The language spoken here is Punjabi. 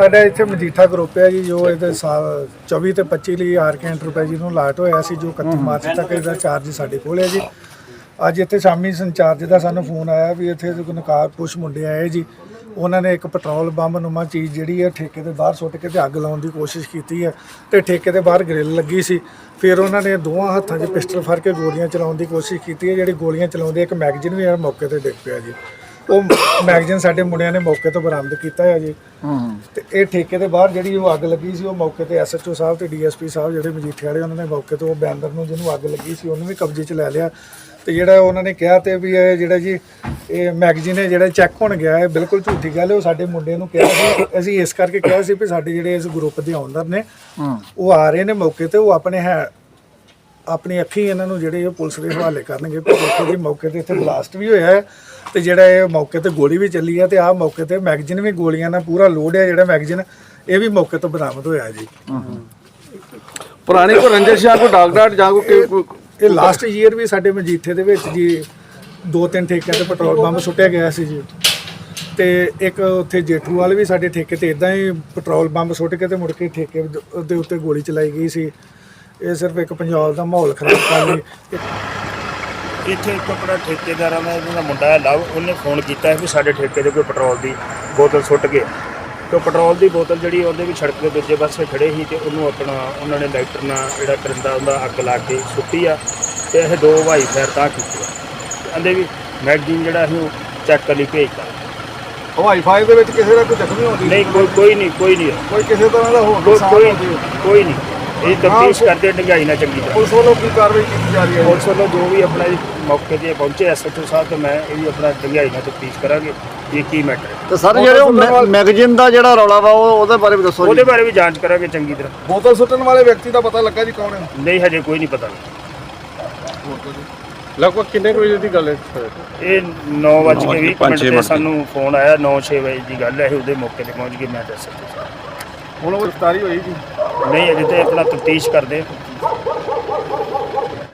ਸਾਡਾ ਇੱਥੇ ਮਜੀਠਾ ਗਰੁੱਪ ਹੈ ਜੀ ਜੋ ਇਹਦੇ ਸਾਲ 24 ਤੇ 25 ਲਈ ਆਰਕੇ ਐਂਟਰਪ੍ਰਾਈਜ਼ ਨੂੰ ਲਾਟ ਹੋਇਆ ਸੀ ਜੋ 31 ਮਾਰਚ ਤੱਕ ਇਹਦਾ ਚਾਰਜ ਸਾਡੇ ਕੋਲ ਹੈ ਜੀ। ਅੱਜ ਇੱਥੇ ਸ਼ਾਮੀ ਸੰਚਾਰਜ ਦਾ ਸਾਨੂੰ ਫੋਨ ਆਇਆ ਵੀ ਇੱਥੇ ਕੋਈ ਨਕਾਰ ਕੁਛ ਮੁੰਡੇ ਆਏ ਜੀ। ਉਹਨਾਂ ਨੇ ਇੱਕ ਪੈਟਰੋਲ ਬੰਬ ਨੁਮਾ ਚੀਜ਼ ਜਿਹੜੀ ਹੈ ਠੇਕੇ ਦੇ ਬਾਹਰ ਸੁੱਟ ਕੇ ਤੇ ਅੱਗ ਲਾਉਣ ਦੀ ਕੋਸ਼ਿਸ਼ ਕੀਤੀ ਹੈ ਤੇ ਠੇਕੇ ਦੇ ਬਾਹਰ ਗ੍ਰਿਲ ਲੱਗੀ ਸੀ। ਫਿਰ ਉਹਨਾਂ ਨੇ ਦੋਵਾਂ ਹੱਥਾਂ 'ਚ ਪਿਸਟਲ ਫੜ ਕੇ ਗੋਲੀਆਂ ਚਲਾਉਣ ਦੀ ਕੋਸ਼ਿਸ਼ ਕੀਤੀ ਹੈ ਜਿਹੜੀ ਗੋਲੀਆਂ ਚਲਾਉਂਦੇ ਇੱਕ ਮੈਗਜ਼ੀਨ ਵੀ ਆ ਮੌਕੇ ਤੇ ਡਿੱਗ ਪਿਆ ਜੀ। ਉਹ ਮੈਗਜ਼ੀਨ ਸਾਡੇ ਮੁੰਡਿਆਂ ਨੇ ਮੌਕੇ ਤੋਂ ਬਰਾਮਦ ਕੀਤਾ ਹੈ ਜੀ। ਤੇ ਇਹ ਠੇਕੇ ਦੇ ਬਾਹਰ ਜਿਹੜੀ ਉਹ ਅੱਗ ਲੱਗੀ ਸੀ ਉਹ ਮੌਕੇ ਤੇ ਐਸਐਚਓ ਸਾਹਿਬ ਤੇ ਡੀਐਸਪੀ ਸਾਹਿਬ ਜਿਹੜੇ ਮਜੀਠੇ ਵਾਲੇ ਉਹਨਾਂ ਨੇ ਮੌਕੇ ਤੋਂ ਉਹ ਬੈਨਰ ਨੂੰ ਜਿਹਨੂੰ ਅੱਗ ਲੱਗੀ ਸੀ ਉਹਨੂੰ ਵੀ ਕਬਜ਼ੇ 'ਚ ਲੈ ਲਿਆ। ਤੇ ਜਿਹੜਾ ਉਹਨਾਂ ਨੇ ਕਿਹਾ ਤੇ ਵੀ ਇਹ ਜਿਹੜਾ ਜੀ ਇਹ ਮੈਗਜ਼ੀਨ ਹੈ ਜਿਹੜਾ ਚੈੱਕ ਹੋਣ ਗਿਆ ਹੈ ਬਿਲਕੁਲ ਝੂਠੀ ਗੱਲ ਹੈ ਉਹ ਸਾਡੇ ਮੁੰਡੇ ਨੂੰ ਕਿਹਾ ਸੀ। ਅਸੀਂ ਇਸ ਕਰਕੇ ਕਿਹਾ ਸੀ ਵੀ ਸਾਡੇ ਜਿਹੜੇ ਇਸ ਗਰੁੱਪ ਦੇ ਓਨਰ ਨੇ ਉਹ ਆ ਰਹੇ ਨੇ ਮੌਕੇ ਤੇ ਉਹ ਆਪਣੇ ਹੈ ਆਪਣੀ ਅੱਖੀਂ ਇਹਨਾਂ ਨੂੰ ਜਿਹੜੇ ਇਹ ਪੁਲਿਸ ਦੇ ਹਵਾਲੇ ਕਰਨਗੇ ਵੀ ਦੇਖੋ ਜੀ ਮੌਕੇ ਤੇ ਇੱਥੇ ਬਲਾਸਟ ਵੀ ਹੋਇਆ ਹੈ ਤੇ ਜਿਹੜਾ ਇਹ ਮੌਕੇ ਤੇ ਗੋਲੀ ਵੀ ਚੱਲੀ ਹੈ ਤੇ ਆਹ ਮੌਕੇ ਤੇ ਮੈਗਜ਼ੀਨ ਵੀ ਗੋਲੀਆਂ ਨਾਲ ਪੂਰਾ ਲੋਡ ਹੈ ਜਿਹੜਾ ਮੈਗਜ਼ੀਨ ਇਹ ਵੀ ਮੌਕੇ ਤੋਂ ਬਰਾਮਦ ਹੋਇਆ ਜੀ। ਪੁਰਾਣੀ ਕੋਈ ਰੰਜਿਸ਼ ਜਾਂ ਕੋਈ ਡਾਕ ਡਾਟ ਜਾਂ ਕੋਈ- ਇਹ ਲਾਸਟ ਈਅਰ ਵੀ ਸਾਡੇ ਮਜੀਠੇ ਦੇ ਵਿੱਚ ਜੀ ਦੋ ਤਿੰਨ ਠੇਕਿਆਂ ਤੇ ਪੈਟਰੋਲ ਬੰਬ ਸੁੱਟਿਆ ਗਿਆ ਸੀ ਜੀ। ਤੇ ਇੱਕ ਉੱਥੇ ਜੇਠੂ ਵਾਲੇ ਵੀ ਸਾਡੇ ਠੇਕੇ ਤੇ ਇਦਾਂ ਹੀ ਪੈਟਰੋਲ ਬੰਬ ਸੁੱਟ ਕੇ ਤੇ ਮੁੜ ਕੇ ਠੇਕੇ ਦੇ ਉੱਤੇ ਗੋਲੀ ਚਲਾਈ ਗਈ ਸੀ। ਇਹ ਸਿਰਫ ਇੱਕ ਪੰਜਾਬ ਦਾ ਮਾਹੌਲ ਖਰਾਬ ਕਰਨ ਲਈ। ਇੱਥੇ ਇੱਕ ਆਪਣਾ ਠੇਕੇਦਾਰਾਂ ਦਾ ਜਿਹੜਾ ਮੁੰਡਾ ਹੈ ਲਵ ਉਹਨੇ ਫੋਨ ਕੀਤਾ ਵੀ ਸਾਡੇ ਠੇਕੇ ਦੇ ਕੋਈ ਪੈਟਰੋਲ ਦੀ ਬੋਤਲ ਸੁੱਟ ਗਏ ਤੇ ਉਹ ਪੈਟਰੋਲ ਦੀ ਬੋਤਲ ਜਿਹੜੀ ਉਹਦੇ ਵੀ ਸੜਕ ਦੇ ਦੂਜੇ ਪਾਸੇ ਖੜੇ ਸੀ ਤੇ ਉਹਨੂੰ ਆਪਣਾ ਉਹਨਾਂ ਨੇ ਲਾਈਟਰ ਨਾਲ ਜਿਹੜਾ ਕਰਿੰਦਾ ਉਹਦਾ ਅੱਗ ਲਾ ਕੇ ਸੁੱਟੀ ਆ ਤੇ ਇਹ ਦੋ ਭਾਈ ਫੈਰ ਤਾਂ ਕੀਤੇ ਆ। ਕਹਿੰਦੇ ਵੀ ਮੈਗਜ਼ੀਨ ਜਿਹੜਾ ਅਸੀਂ ਚੈੱਕ ਕਰ ਲਈ ਭੇਜਤਾ ਹਵਾਈ ਫਾਇਰ ਦੇ ਵਿੱਚ ਕਿਸੇ ਦਾ ਕੋਈ ਜ਼ਖਮੀ ਹੋਣੀ ਨਹੀਂ ਕੋਈ ਕੋਈ ਨਹੀਂ ਕੋਈ ਨਹੀਂ। ਕੋਈ ਕਿਸੇ ਤਰ੍ਹਾਂ ਦਾ ਹੋਰ ਕੋਈ। ਕੋਈ ਨਹੀਂ। ਇਹ ਤਫਤੀਸ਼ ਕਰਦੇ ਡੰਗਾਈ ਨਾ ਚੰਗੀ ਤਰ੍ਹਾਂ। ਪੁਲਿਸ ਵੱਲੋਂ ਕੀ ਕਾਰਵਾਈ ਕੀਤੀ ਜਾ ਰਹੀ ਹੈ ਪੁਲਿਸ ਵੱਲੋਂ ਜੋ ਵੀ ਆਪਣਾ ਜੀ ਮੌਕੇ ਤੇ ਪਹੁੰਚੇ ਐਸਐਚਓ ਸਾਹਿਬ ਤੇ ਮੈਂ ਇਹ ਵੀ ਆਪਣਾ ਡੰਗਾਈ ਨਾਲ ਤਫਤੀਸ਼ ਕਰਾਂਗੇ ਇਹ ਕੀ ਮੈਟਰ ਹੈ। ਤੇ ਸਰ ਜਿਹੜੇ ਉਹ ਮੈਗਜ਼ੀਨ ਦਾ ਜਿਹੜਾ ਰੌਲਾ ਵਾ ਉਹ ਉਹਦੇ ਬਾਰੇ ਵੀ ਦੱਸੋ ਉਹਦੇ ਬਾਰੇ ਵੀ ਜਾਂਚ ਕਰਾਂਗੇ ਚੰਗੀ ਤਰ੍ਹਾਂ। ਬੋਤਲ ਸੁੱਟਣ ਵਾਲੇ ਵਿਅਕਤੀ ਦਾ ਪਤਾ ਲੱਗਾ ਜੀ ਕੌਣ ਹੈ? ਨਹੀਂ ਹਜੇ ਕੋਈ ਨਹੀਂ ਪਤਾ ਲਗਭਗ ਕਿੰਨੇ ਵਜੇ ਦੀ ਗੱਲ ਹੈ? ਇਹ 9 ਵਜੇ ਕੇ 20 ਮਿੰਟ ਤੇ ਸਾਨੂੰ ਫੋਨ ਆਇਆ 9-6 ਵਜੇ ਦੀ ਗੱਲ ਹੈ ਇਹ ਉਹਦੇ ਮੌਕੇ ਤੇ ਪਹੁੰਚ ਗਏ ਮੈਂ ਦੱਸ ਸਕਦਾ ਹੁਣ ਉਹ ਗ੍ਰਿਫਤਾਰੀ ਹੋਈ ਜੀ। ਨਹੀਂ ਅਜੇ ਤੇ ਆਪਣਾ ਤਫਤੀਸ਼ ਕਰਦੇ।